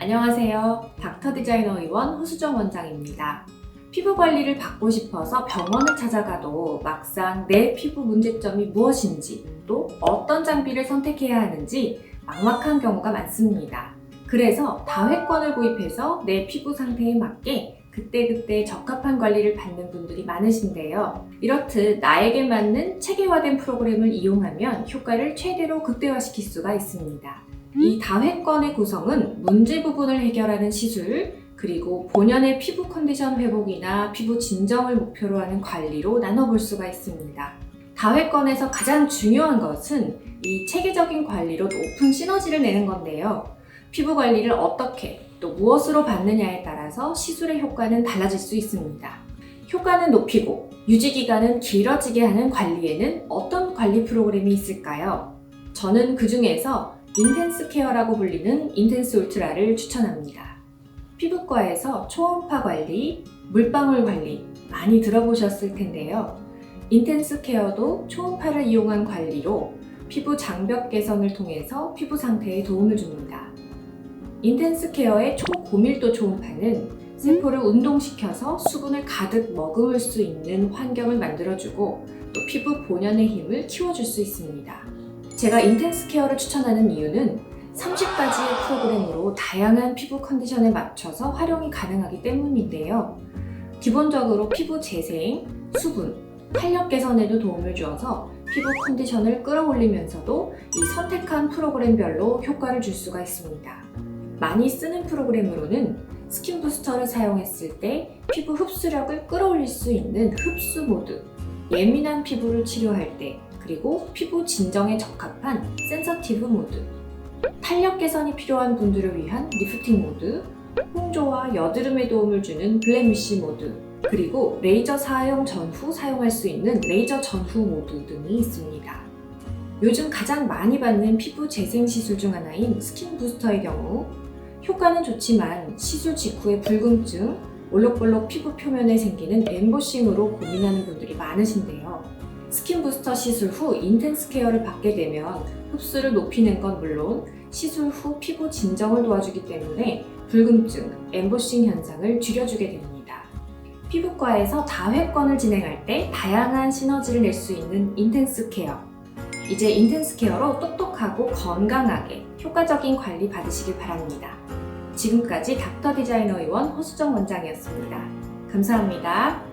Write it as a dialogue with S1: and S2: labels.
S1: 안녕하세요. 닥터 디자이너 의원 허수정 원장입니다. 피부 관리를 받고 싶어서 병원을 찾아가도 막상 내 피부 문제점이 무엇인지 또 어떤 장비를 선택해야 하는지 막막한 경우가 많습니다. 그래서 다회권을 구입해서 내 피부 상태에 맞게 그때그때 적합한 관리를 받는 분들이 많으신데요. 이렇듯 나에게 맞는 체계화된 프로그램을 이용하면 효과를 최대로 극대화시킬 수가 있습니다. 이 다회권의 구성은 문제 부분을 해결하는 시술, 그리고 본연의 피부 컨디션 회복이나 피부 진정을 목표로 하는 관리로 나눠볼 수가 있습니다. 다회권에서 가장 중요한 것은 이 체계적인 관리로 높은 시너지를 내는 건데요. 피부 관리를 어떻게 또 무엇으로 받느냐에 따라서 시술의 효과는 달라질 수 있습니다. 효과는 높이고 유지 기간은 길어지게 하는 관리에는 어떤 관리 프로그램이 있을까요? 저는 그 중에서 인텐스 케어라고 불리는 인텐스 울트라를 추천합니다. 피부과에서 초음파 관리, 물방울 관리 많이 들어보셨을 텐데요. 인텐스 케어도 초음파를 이용한 관리로 피부 장벽 개선을 통해서 피부 상태에 도움을 줍니다. 인텐스 케어의 초고밀도 초음파는 세포를 운동시켜서 수분을 가득 머금을 수 있는 환경을 만들어주고 또 피부 본연의 힘을 키워줄 수 있습니다. 제가 인텐스 케어를 추천하는 이유는 30가지의 프로그램으로 다양한 피부 컨디션에 맞춰서 활용이 가능하기 때문인데요. 기본적으로 피부 재생, 수분, 탄력 개선에도 도움을 주어서 피부 컨디션을 끌어올리면서도 이 선택한 프로그램별로 효과를 줄 수가 있습니다. 많이 쓰는 프로그램으로는 스킨 부스터를 사용했을 때 피부 흡수력을 끌어올릴 수 있는 흡수 모드, 예민한 피부를 치료할 때, 그리고 피부 진정에 적합한 센서티브 모드, 탄력 개선이 필요한 분들을 위한 리프팅 모드, 홍조와 여드름에 도움을 주는 블랙미시 모드, 그리고 레이저 사용 전후 사용할 수 있는 레이저 전후 모드 등이 있습니다. 요즘 가장 많이 받는 피부 재생 시술 중 하나인 스킨 부스터의 경우 효과는 좋지만 시술 직후의 붉음증, 올록볼록 피부 표면에 생기는 엠보싱으로 고민하는 분들이 많으신데요. 스킨 부스터 시술 후 인텐스 케어를 받게 되면 흡수를 높이는 건 물론 시술 후 피부 진정을 도와주기 때문에 붉음증, 엠보싱 현상을 줄여주게 됩니다. 피부과에서 다회권을 진행할 때 다양한 시너지를 낼 수 있는 인텐스 케어. 이제 인텐스 케어로 똑똑하고 건강하게 효과적인 관리 받으시길 바랍니다. 지금까지 닥터 디자이너 의원 허수정 원장이었습니다. 감사합니다.